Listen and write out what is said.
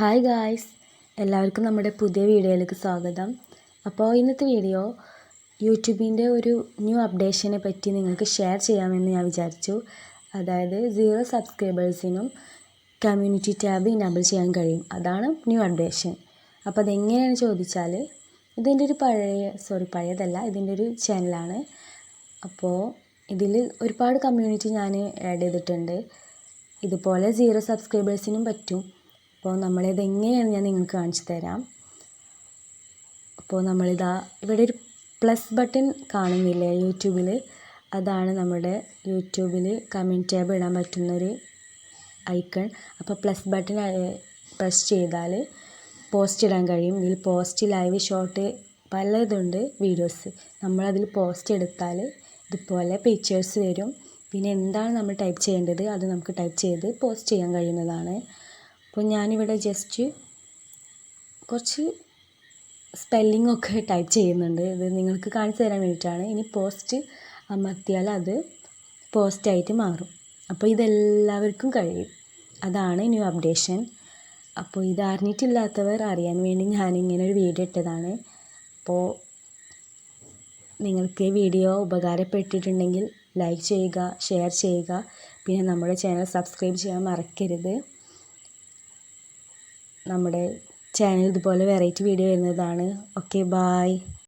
Hi guys എല്ലാവർക്കും നമ്മുടെ പുതിയ വീഡിയോയിലേക്ക് സ്വാഗതം. അപ്പോൾ ഇന്നത്തെ വീഡിയോ യൂട്യൂബിന്റെ ഒരു ന്യൂ അപ്ഡേഷനെ പറ്റി നിങ്ങൾക്ക് ഷെയർ ചെയ്യാമെന്ന് ഞാൻ വിചാരിച്ചു. അതായത് സീറോ സബ്സ്ക്രൈബേഴ്സിനും കമ്മ്യൂണിറ്റി ടാബ് ഇനബിൾ ചെയ്യാൻ കഴിയും. അതാണ് ന്യൂ അപ്ഡേഷൻ. അപ്പോൾ അതെങ്ങനെയാണ് ചോദിച്ചാൽ ഇതിന്റെ ഒരു പഴയ സോറി പഴയതല്ല ഇതിന്റെ ഒരു ചാനലാണ് അപ്പോൾ ഇതിൽ ഒരുപാട് കമ്മ്യൂണിറ്റി ഞാൻ ആഡ് ചെയ്തിട്ടുണ്ട്. ഇതുപോലെ സീറോ സബ്സ്ക്രൈബേഴ്സിനും പറ്റും. അപ്പോൾ നമ്മളിത് എങ്ങനെയാണ് ഞാൻ നിങ്ങൾക്ക് കാണിച്ചു തരാം. അപ്പോൾ നമ്മളിതാ ഇവിടെ ഒരു പ്ലസ് ബട്ടൺ കാണുന്നില്ലേ യൂട്യൂബിൽ? അതാണ് നമ്മുടെ യൂട്യൂബിൽ കമന്റ് ടാബ് ഇടാൻ പറ്റുന്നൊരു ഐക്കൺ അപ്പോൾ പ്ലസ് ബട്ടൺ പ്രസ് ചെയ്താൽ പോസ്റ്റ് ഇടാൻ കഴിയും. ഇതിൽ പോസ്റ്റ് ലൈവ് ഷോർട്ട് പലതുണ്ട് വീഡിയോസ് നമ്മളതിൽ പോസ്റ്റ് എടുത്താൽ ഇതുപോലെ പിക്ചേഴ്സ് വരും. പിന്നെ എന്താണ് നമ്മൾ ടൈപ്പ് ചെയ്യേണ്ടത്? അത് നമുക്ക് ടൈപ്പ് ചെയ്ത് പോസ്റ്റ് ചെയ്യാൻ കഴിയുന്നതാണ്. അപ്പോൾ ഞാനിവിടെ ജസ്റ്റ് കുറച്ച് സ്പെല്ലിംഗ് ഒക്കെ ടൈപ്പ് ചെയ്യുന്നുണ്ട്. ഇത് നിങ്ങൾക്ക് കാണിച്ചു തരാൻ വേണ്ടിയിട്ടാണ്. ഇനി പോസ്റ്റ് അമർത്തിയാൽ അത് പോസ്റ്റായിട്ട് മാറും. അപ്പോൾ ഇതെല്ലാവർക്കും കഴിയും. അതാണ് ന്യൂ അപ്ഡേഷൻ അപ്പോൾ ഇത് അറിഞ്ഞിട്ടില്ലാത്തവർ അറിയാൻ വേണ്ടി ഞാനിങ്ങനെ ഒരു വീഡിയോ ഇട്ടതാണ്. അപ്പോൾ നിങ്ങൾക്ക് ഈ വീഡിയോ ഉപകാരപ്പെട്ടിട്ടുണ്ടെങ്കിൽ ലൈക്ക് ചെയ്യുക ഷെയർ ചെയ്യുക. പിന്നെ നമ്മുടെ ചാനൽ സബ്സ്ക്രൈബ് ചെയ്യാൻ മറക്കരുത്. നമ്മുടെ ചാനൽ ഇതുപോലെ വെറൈറ്റി വീഡിയോ വരുന്നതാണ്. Okay bye